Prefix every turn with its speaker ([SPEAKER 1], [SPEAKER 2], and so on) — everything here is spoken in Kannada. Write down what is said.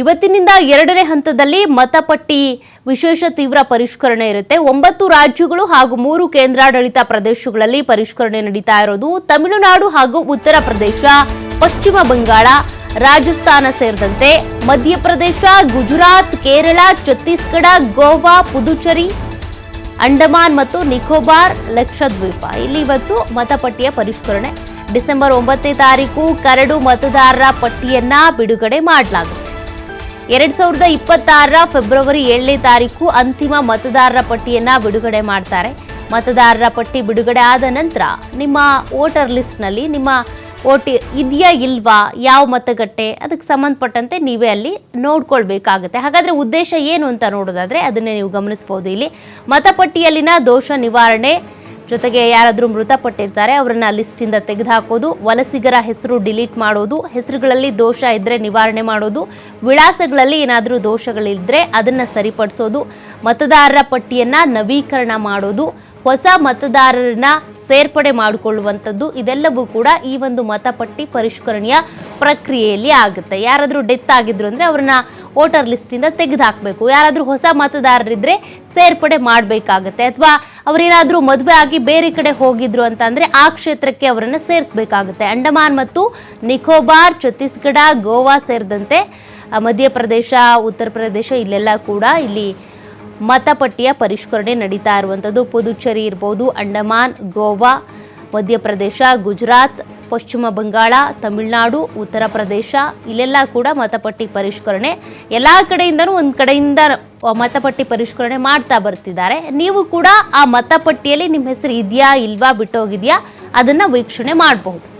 [SPEAKER 1] ಇವತ್ತಿನಿಂದ ಎರಡನೇ ಹಂತದಲ್ಲಿ ಮತಪಟ್ಟಿ ವಿಶೇಷ ತೀವ್ರ ಪರಿಷ್ಕರಣೆ ಇರುತ್ತೆ. ಒಂಬತ್ತು ರಾಜ್ಯಗಳು ಹಾಗೂ ಮೂರು ಕೇಂದ್ರಾಡಳಿತ ಪ್ರದೇಶಗಳಲ್ಲಿ ಪರಿಷ್ಕರಣೆ ನಡೀತಾ ಇರೋದು. ತಮಿಳುನಾಡು ಹಾಗೂ ಉತ್ತರ ಪ್ರದೇಶ, ಪಶ್ಚಿಮ ಬಂಗಾಳ, ರಾಜಸ್ಥಾನ ಸೇರಿದಂತೆ ಮಧ್ಯಪ್ರದೇಶ, ಗುಜರಾತ್, ಕೇರಳ, ಛತ್ತೀಸ್ಗಢ, ಗೋವಾ, ಪುದುಚೇರಿ, ಅಂಡಮಾನ್ ಮತ್ತು ನಿಕೋಬಾರ್ ಲಕ್ಷದ್ವೀಪ. ಇಲ್ಲಿ ಇವತ್ತು ಮತಪಟ್ಟಿಯ ಪರಿಷ್ಕರಣೆ. ಡಿಸೆಂಬರ್ ಒಂಬತ್ತನೇ ತಾರೀಕು ಕರಡು ಮತದಾರರ ಪಟ್ಟಿಯನ್ನ ಬಿಡುಗಡೆ ಮಾಡಲಾಗುತ್ತೆ ಎರಡ್ ಸಾವಿರದ ಇಪ್ಪತ್ತಾರರ ಫೆಬ್ರವರಿ ಏಳನೇ ತಾರೀಕು ಅಂತಿಮ ಮತದಾರರ ಪಟ್ಟಿಯನ್ನ ಬಿಡುಗಡೆ ಮಾಡ್ತಾರೆ. ಮತದಾರರ ಪಟ್ಟಿ ಬಿಡುಗಡೆ ಆದ ನಂತರ ನಿಮ್ಮ ವೋಟರ್ ಲಿಸ್ಟ್ನಲ್ಲಿ ನಿಮ್ಮ ಓಟಿ ಇದೆಯಾ ಇಲ್ವಾ, ಯಾವ ಮತಗಟ್ಟೆ, ಅದಕ್ಕೆ ಸಂಬಂಧಪಟ್ಟಂತೆ ನೀವೇ ಅಲ್ಲಿ ನೋಡ್ಕೊಳ್ಬೇಕಾಗುತ್ತೆ. ಹಾಗಾದರೆ ಉದ್ದೇಶ ಏನು ಅಂತ ನೋಡೋದಾದರೆ ಅದನ್ನೇ ನೀವು ಗಮನಿಸ್ಬೋದು ಇಲ್ಲಿ. ಮತಪಟ್ಟಿಯಲ್ಲಿನ ದೋಷ ನಿವಾರಣೆ ಜೊತೆಗೆ ಯಾರಾದರೂ ಮೃತಪಟ್ಟಿರ್ತಾರೆ, ಅವರನ್ನ ಲಿಸ್ಟಿಂದ ತೆಗೆದುಹಾಕೋದು, ವಲಸಿಗರ ಹೆಸರು ಡಿಲೀಟ್ ಮಾಡೋದು, ಹೆಸರುಗಳಲ್ಲಿ ದೋಷ ಇದ್ದರೆ ನಿವಾರಣೆ ಮಾಡೋದು, ವಿಳಾಸಗಳಲ್ಲಿ ಏನಾದರೂ ದೋಷಗಳಿದ್ದರೆ ಅದನ್ನು ಸರಿಪಡಿಸೋದು, ಮತದಾರರ ಪಟ್ಟಿಯನ್ನು ನವೀಕರಣ ಮಾಡೋದು, ಹೊಸ ಮತದಾರರನ್ನ ಸೇರ್ಪಡೆ ಮಾಡಿಕೊಳ್ಳುವಂಥದ್ದು, ಇದೆಲ್ಲವೂ ಕೂಡ ಈ ಒಂದು ಮತಪಟ್ಟಿ ಪರಿಷ್ಕರಣೆಯ ಪ್ರಕ್ರಿಯೆಯಲ್ಲಿ ಆಗುತ್ತೆ. ಯಾರಾದರೂ ಡೆತ್ ಆಗಿದ್ರು ಅಂದರೆ ಅವ್ರನ್ನ ವೋಟರ್ ಲಿಸ್ಟಿಂದ ತೆಗೆದುಹಾಕಬೇಕು. ಯಾರಾದರೂ ಹೊಸ ಮತದಾರರಿದ್ದರೆ ಸೇರ್ಪಡೆ ಮಾಡಬೇಕಾಗತ್ತೆ. ಅಥವಾ ಅವರೇನಾದರೂ ಮದುವೆ ಆಗಿ ಬೇರೆ ಕಡೆ ಹೋಗಿದ್ರು ಅಂತ ಅಂದರೆ ಆ ಕ್ಷೇತ್ರಕ್ಕೆ ಅವರನ್ನು ಸೇರಿಸಬೇಕಾಗುತ್ತೆ. ಅಂಡಮಾನ್ ಮತ್ತು ನಿಕೋಬಾರ್, ಛತ್ತೀಸ್ಗಢ, ಗೋವಾ ಸೇರಿದಂತೆ ಮಧ್ಯಪ್ರದೇಶ, ಉತ್ತರ ಪ್ರದೇಶ ಇಲ್ಲೆಲ್ಲ ಕೂಡ ಇಲ್ಲಿ ಮತಪಟ್ಟಿಯ ಪರಿಷ್ಕರಣೆ ನಡೀತಾ ಇರುವಂಥದ್ದು ಪುದುಚೇರಿ ಇರ್ಬೋದು, ಅಂಡಮಾನ್, ಗೋವಾ, ಮಧ್ಯಪ್ರದೇಶ, ಗುಜರಾತ್ ಪಶ್ಚಿಮ ಬಂಗಾಳ, ತಮಿಳುನಾಡು, ಉತ್ತರ ಪ್ರದೇಶ, ಇಲ್ಲೆಲ್ಲ ಕೂಡ ಮತಪಟ್ಟಿ ಪರಿಷ್ಕರಣೆ. ಎಲ್ಲ ಕಡೆಯಿಂದನೂ ಒಂದು ಕಡೆಯಿಂದ ಮತಪಟ್ಟಿ ಪರಿಷ್ಕರಣೆ ಮಾಡ್ತಾ ಬರ್ತಿದ್ದಾರೆ. ನೀವು ಕೂಡ ಆ ಮತಪಟ್ಟಿಯಲ್ಲಿ ನಿಮ್ಮ ಹೆಸರು ಇದೆಯಾ, ಇಲ್ವಾ, ಬಿಟ್ಟೋಗಿದೆಯಾ, ಅದನ್ನು ವೀಕ್ಷಣೆ ಮಾಡಬಹುದು.